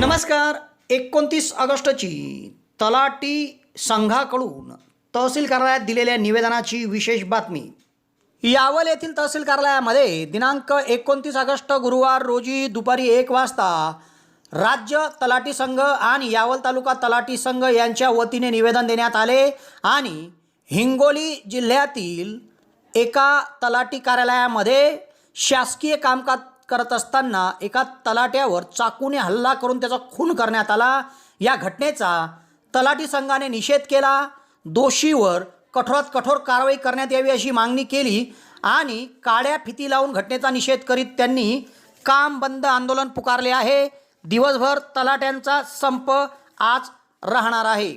नमस्कार एकोणतीस ऑगस्टची तलाटी संघाकडून तहसील कार्यालयात दिलेल्या निवेदनाची विशेष बातमी. यावल येथील तहसील कार्यालयामध्ये दिनांक एकोणतीस ऑगस्ट गुरुवार रोजी दुपारी एक वाजता राज्य तलाटी संघ आणि यावल तालुका तलाटी संघ यांच्या वतीने निवेदन देण्यात आले आणि हिंगोली जिल्ह्यातील एका तलाठी कार्यालयामध्ये शासकीय कामकाज करत असताना एका तलाट्यावर चाकूने हल्ला करून त्याचा खून करण्यात आला. या घटनेचा तलाठी संघाने निषेध केला. दोषीवर कठोरात कठोर कारवाई करण्यात यावी अशी मागणी केली आणि काळ्या फिती लावून घटनेचा निषेध करीत त्यांनी काम बंद आंदोलन पुकारले आहे. दिवसभर तलाट्यांचा संप आज राहणार आहे.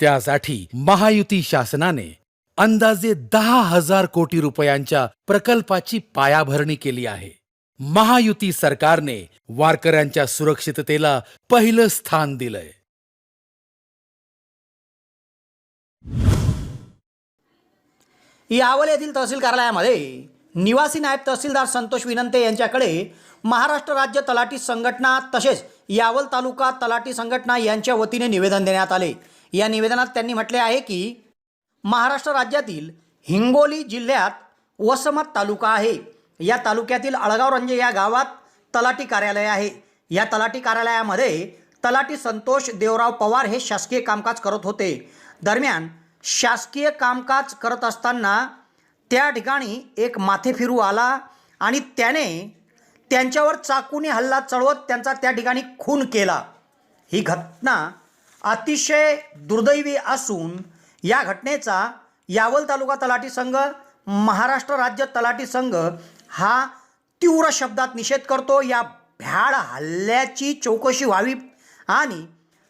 त्यासाठी महायुती शासनाने अंदाजे दहा हजार कोटी रुपयांच्या प्रकल्पाची पायाभरणी केली आहे. महायुती सरकारने वारकऱ्यांच्या सुरक्षिततेला पहिलं स्थान दिलंय. यावल येथील तहसील कार्यालयामध्ये निवासी नायब तहसीलदार संतोष विनंते यांच्याकडे महाराष्ट्र राज्य तलाठी संघटना तसेच यावल तालुका तलाठी संघटना यांच्या वतीने निवेदन देण्यात आले. या निवेदनात त्यांनी म्हटले आहे की महाराष्ट्र राज्यातील हिंगोली जिल्ह्यात वसमत तालुका आहे. या तालुक्यातील अळगाव रंजे या गावात तलाठी कार्यालय आहे. या तलाठी कार्यालयामध्ये तलाठी संतोष देवराव पवार हे शासकीय कामकाज करत होते. दरम्यान शासकीय कामकाज करत असताना त्या ठिकाणी एक माथे फिरू आला आणि त्याने त्यांच्यावर चाकूने हल्ला चढवत त्यांचा त्या ठिकाणी खून केला. ही घटना अतिशय दुर्दैवी असून या घटनेचा यावल तालुका तलाठी संघ महाराष्ट्र राज्य तलाठी संघ हा तीव्र शब्दात निषेध करतो. या भ्याड हल्ल्याची चौकशी व्हावी आणि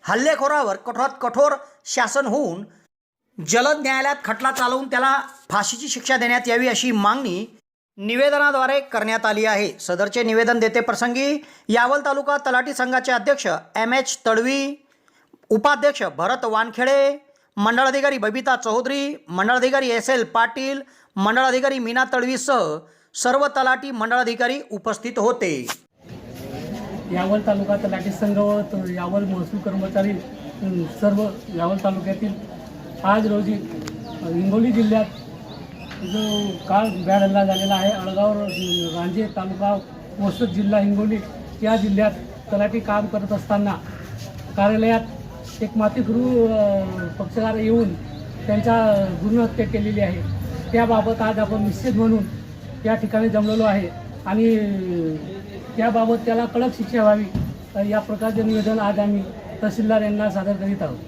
हल्लेखोरावर कठोरात कठोर शासन होऊन जलद न्यायालयात खटला चालवून त्याला फाशीची शिक्षा देण्यात यावी अशी मागणी निवेदनाद्वारे करण्यात आली आहे. सदरचे निवेदन देते प्रसंगी यावल तालुका तलाठी संघाचे अध्यक्ष एम एच तडवी उपाध्यक्ष भरत वानखेडे मंडळाधिकारी बबिता चौधरी मंडळाधिकारी एस एल पाटील मंडळाधिकारी मीना तडवीसह सर्व तलाठी मंडळाधिकारी उपस्थित होते. यावल तालुका तलाठी संघ व यावल महसूल कर्मचारी सर्व यावल तालुक्यातील आज रोजी हिंगोली जिल्ह्यात जो काळ बॅड हल्ला झालेला आहे अळगाव रांजे तालुका वसत जिल्हा हिंगोली या जिल्ह्यात तलाठी काम करत असताना कार्यालयात एक माती गुरु पक्षकार येऊन त्यांच्या गुणहत्या केलेली आहे. त्याबाबत आज आपण निश्चित म्हणून या ठिकाणी जमलेलो आहे आणि त्याबाबत त्याला कडक शिक्षा व्हावी या प्रकारचे निवेदन आज आम्ही तहसीलदार यांना सादर करीत आहोत.